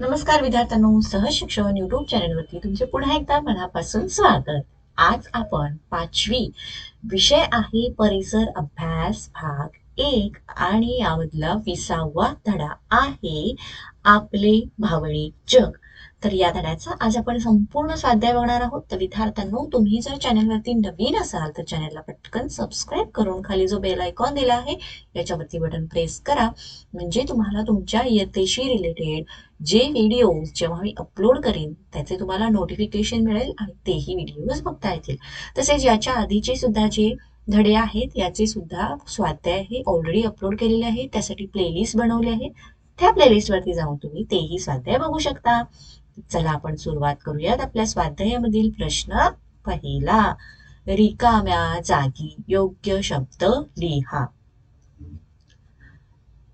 नमस्कार विद्यार्थ्यांनो सहज शिक्षण युट्यूब चॅनलवरती तुमचे पुन्हा एकदा मनापासून स्वागत. आज आपण पाचवी विषय आहे परिसर अभ्यास भाग एक आणि यामधला विसावा धडा आहे आपले भावनिक जग. तर या धड्याचा आज आपण संपूर्ण स्वाध्याय बघणार आहोत. तर विद्यार्थ्यांनो तुम्ही जर चॅनलवरती नवीन असाल तर चॅनलला पटकन सबस्क्राईब करून खाली जो बेल आयकॉन दिला आहे याच्यावरती बटन प्रेस करा. म्हणजे तुम्हाला तुमच्या इयत्तेशी रिलेटेड जे व्हिडिओज जेव्हा मी अपलोड करेन त्याचे तुम्हाला नोटिफिकेशन मिळेल आणि तेही व्हिडिओज बघता येतील. तसेच याच्या आधीचे सुद्धा जे धडे आहेत याचे सुद्धा स्वाध्याय हे ऑलरेडी अपलोड केलेले आहे त्यासाठी प्लेलिस्ट बनवली आहे त्या प्लेलिस्टवरती जाऊन तुम्ही तेही स्वाध्याय बघू शकता. चला आपण सुरुवात करूयात. आपल्या स्वाध्यायामधील प्रश्न पहिला रिकाम्या जागी योग्य शब्द लिहा.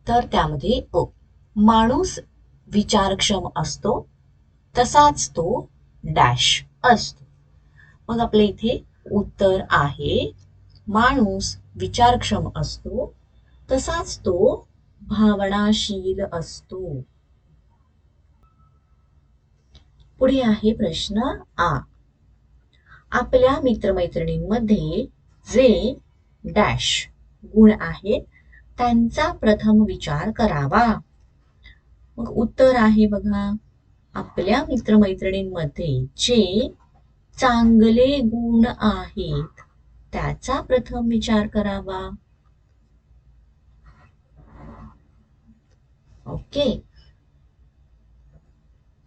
तर त्यामध्ये माणूस विचारक्षम असतो तसाच तो डॅश असतो. मग आपल्या इथे उत्तर आहे माणूस विचारक्षम असतो तसाच तो भावनाशील असतो. पुढे आहे प्रश्न आ. आपल्या मित्रमैत्रिणींमध्ये जे डॅश गुण आहेत त्यांचा प्रथम विचार करावा. मग उत्तर आहे बघा. आपल्या मित्रमैत्रिणींमध्ये जे चांगले गुण आहेत त्याचा प्रथम विचार करावा. ओके.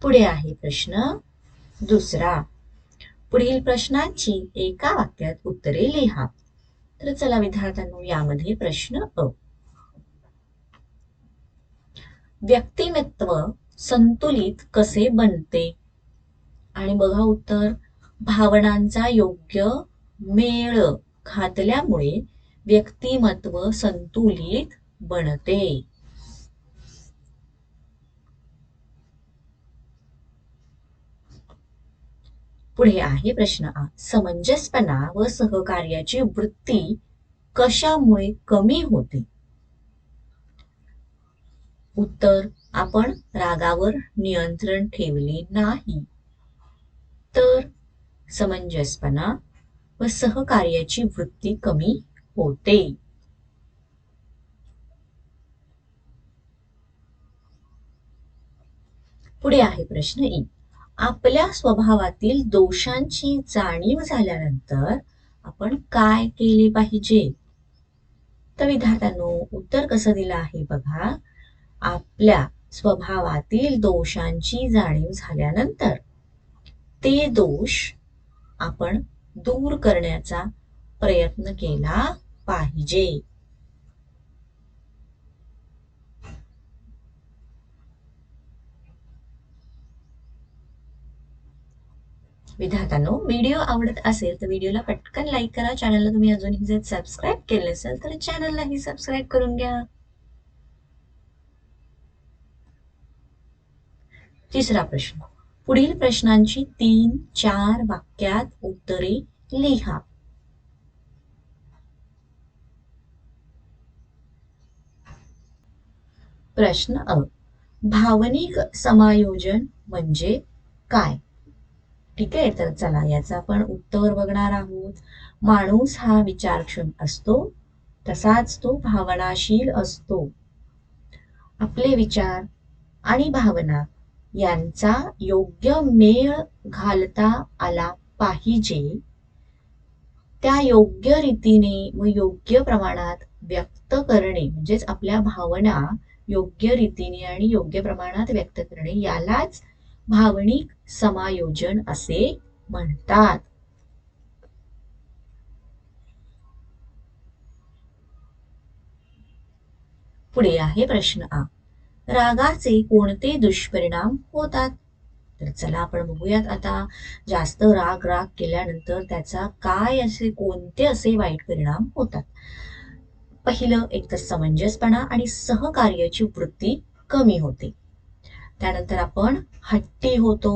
पुढे आहे प्रश्न दुसरा. पुढील प्रश्नांची एका वाक्यात उत्तरे लिहा. तर चला विद्यार्थ्यांनो यामध्ये प्रश्न अ. व्यक्तिमत्व संतुलित कसे बनते? आणि बघा उत्तर. भावनांचा योग्य मेळ घातल्यामुळे व्यक्तिमत्व संतुलित बनते. पुढे आहे प्रश्न आ. समंजसपणा व सहकार्याची वृत्ती कशामुळे कमी होते? उत्तर आपण रागावर नियंत्रण ठेवले नाही. तर समंजसपणा व सहकार्याची वृत्ती कमी होते. पुढे आहे प्रश्न ई. आपल्या स्वभावातील दोषांची जाणीव झाल्यानंतर आपण काय केले पाहिजे? तर विद्यार्थ्यांनो उत्तर कसं दिलं आहे बघा. आपल्या स्वभावातील दोषांची जाणीव झाल्यानंतर ते दोष आपण दूर करण्याचा प्रयत्न केला पाहिजे. विद्यार्थ्यांनो व्हिडिओ आवडत असेल तर व्हिडिओला पटकन लाईक करा. चॅनलला तुम्ही अजूनही जर सबस्क्राईब केले असेल तर चॅनललाही सबस्क्राईब करून घ्या. तिसरा प्रश्न. पुढील प्रश्नांची तीन चार वाक्यात उत्तरे लिहा. प्रश्न अ. भावनिक समायोजन म्हणजे काय? ठीक आहे तर चला याचं आपण उत्तर बघणार आहोत. माणूस हा विचारक्षम असतो तसाच तो भावनाशील असतो. आपले विचार आणि भावना यांचा योग्य मेळ घालता आला पाहिजे. त्या योग्य रीतीने व योग्य प्रमाणात व्यक्त करणे म्हणजेच आपल्या भावना योग्य रीतीने आणि योग्य प्रमाणात व्यक्त करणे यालाच भावनिक समायोजन असे म्हणतात. पुढे आहे प्रश्न आ. रागाचे कोणते दुष्परिणाम होतात? तर चला आपण बघूयात आता. जास्त राग राग केल्यानंतर त्याचा काय असे कोणते असे वाईट परिणाम होतात? पहिलं एक तर समंजसपणा आणि सहकार्याची वृत्ती कमी होते. त्यानंतर आपण हट्टी होतो.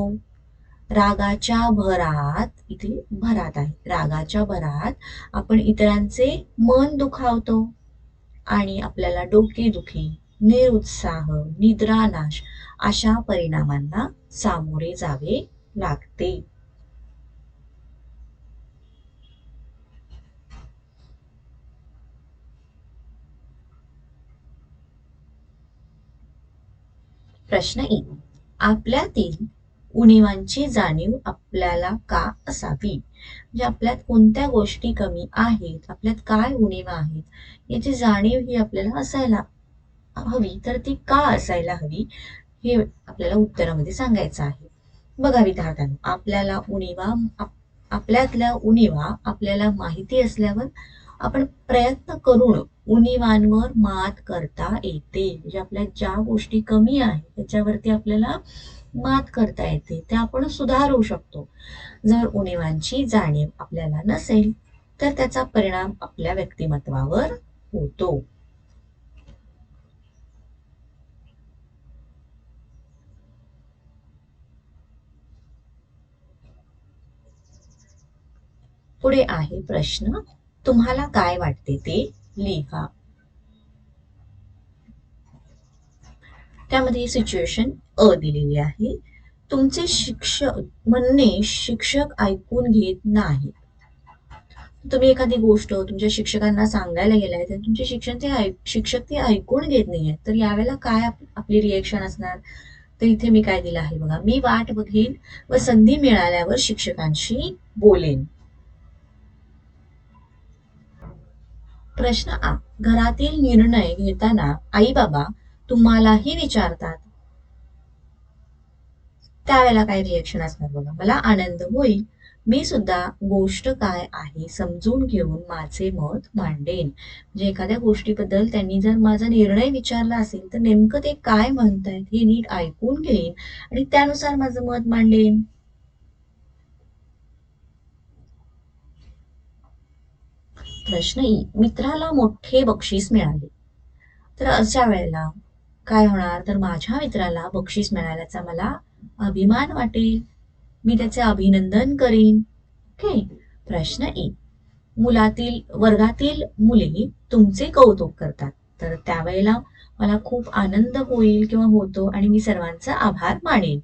रागाच्या भरात इथे भरात आहे. रागाच्या भरात आपण इतरांचे मन दुखावतो आणि आपल्याला डोकेदुखी निरुत्साह निद्रानाश अशा परिणामांना सामोरे जावे लागते. प्रश्न एक आपल्यातील उणीवांची जाणीव आपल्याला का असावी? म्हणजे आपल्यात कोणत्या गोष्टी कमी आहेत? आपल्यात काय उणीवा आहेत? याची जाणीव ही आपल्याला असायला हवी. तर ती का असायला हवी? हे आपल्याला उत्तरामध्ये सांगायचं आहे. बघा विद्यार्थ्यांनो आपल्याला उणीवा आपल्यातल्या उणीवा आपल्याला माहिती असल्यावर आपण प्रयत्न करून उणीवांवर मात करता येते. म्हणजे आपल्या ज्या गोष्टी कमी आहेत त्याच्यावरती आपल्याला मात करता येते. ते आपण सुधारू शकतो. जर उणीवांची जाणीव आपल्याला नसेल तर त्याचा परिणाम आपल्या व्यक्तिमत्वावर होतो. पुढे आहे प्रश्न तुम्हाला काय वाटते ते लिहा. त्यामध्ये सिच्युएशन अ दिलेली आहे. तुमचे शिक्षक म्हणणे शिक्षक ऐकून घेत नाही. तुम्ही एखादी गोष्ट तुमच्या शिक्षकांना सांगायला गेलाय तर तुमचे शिक्षण ते शिक्षक ते ऐकून घेत नाहीये तर यावेळेला काय आपली रिएक्शन असणार? तर इथे मी काय दिलं आहे बघा. मी वाट बघेन व संधी मिळाल्यावर शिक्षकांशी बोलेन. प्रश्न आ. घरातील निर्णय घेताना आई बाबा तुम्हालाही विचारतात. त्यावेळेला काय रिएक्शन असणार बघा. मला आनंद होईल. मी सुद्धा गोष्ट काय आहे समजून घेऊन माझे मत मांडेन. म्हणजे एखाद्या गोष्टीबद्दल त्यांनी जर माझा निर्णय विचारला असेल तर नेमकं ते काय म्हणतायत हे नीट ऐकून घेईन आणि त्यानुसार माझं मत मांडेन. प्रश्न मित्राला मोठे बक्षीस मिळाले. तर अशा वेळेला काय होणार? तर माझ्या मित्राला बक्षीस मिळाल्याचा मला अभिमान वाटेल. मी त्याचे अभिनंदन करीन. ओके? प्रश्न एक मुलातील वर्गातील मुले तुमचे कौतुक करतात. तर त्यावेळेला मला खूप आनंद होईल किंवा होतो आणि मी सर्वांचा आभार मानेन.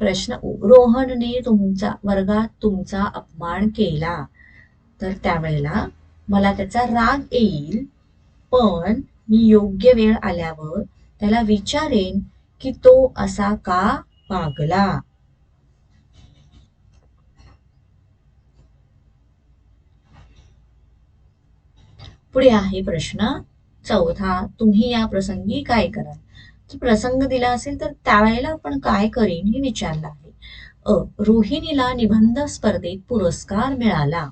प्रश्न रोहनने तुमचा वर्गात तुमचा अपमान केला. तर त्यावेळेला मला त्याचा राग येईल पण मी योग्य वेळ आल्यावर त्याला विचारेन की तो असा का वागला? पुढे आहे प्रश्न चौथा तुम्ही या प्रसंगी काय कराल? प्रसंग दिला असेल तर त्यावेळेला आपण काय करीन हे विचारलं आहे. अ रोहिणीला निबंध स्पर्धेत पुरस्कार मिळाला.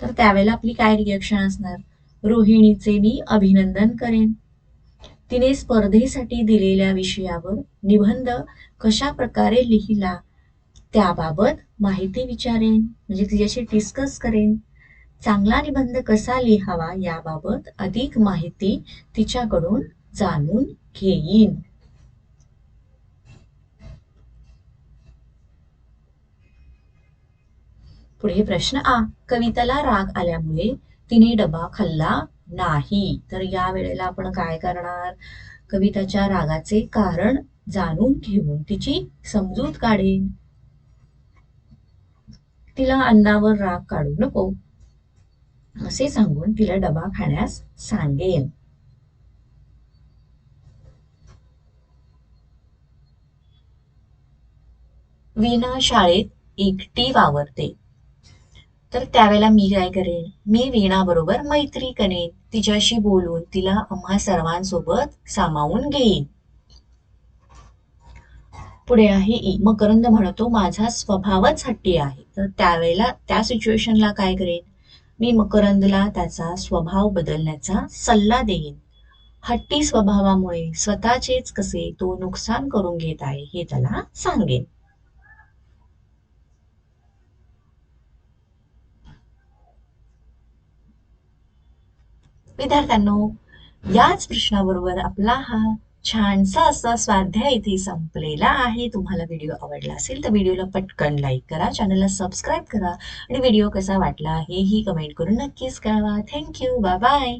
तर त्यावेळेला आपली काय रिएक्शन असणार? रोहिणीचे मी अभिनंदन करेन. तिने स्पर्धेसाठी दिलेल्या विषयावर निबंध कशा प्रकारे लिहिला त्याबाबत माहिती विचारेन म्हणजे तिच्याशी डिस्कस करेन. चांगला निबंध कसा लिहावा याबाबत अधिक माहिती तिच्याकडून जाणून घेईन. पुढे प्रश्न आ. कविताला राग आल्यामुळे तिने डबा खाल्ला नाही. तर या वेळेला आपण काय करणार? कविताच्या रागाचे कारण जाणून घेऊन तिची समजूत काढेन. तिला अन्नावर राग काढू नको. असे सांगून तिला डबा खाण्यास सांगेन. वीणा शाळेत एकटी वावरते. तर त्यावेळेला मी काय करेन? मी वीणाबरोबर मैत्री करेन. तिच्याशी बोलून तिला आम्हा सर्वांसोबत सामावून घेईन. पुढे आहे ई. मकरंद म्हणतो माझा स्वभावच हट्टी आहे. तर त्यावेळेला त्या सिच्युएशनला काय करेन? मी मकरंदला त्याचा स्वभाव बदलण्याचा सल्ला देईन. हट्टी स्वभावामुळे स्वतःचेच कसे तो नुकसान करून घेत आहे हे त्याला सांगेन. विद्यार्थ्यांनो याच प्रश्नाबरोबर आपला हा छानसा असा स्वाध्याय इथे संपलेला आहे. तुम्हाला व्हिडिओ आवडला असेल तर व्हिडिओला पटकन लाईक करा चॅनलला सबस्क्राईब करा आणि व्हिडिओ कसा वाटला हेही कमेंट करून नक्कीच कळवा. Thank you bye bye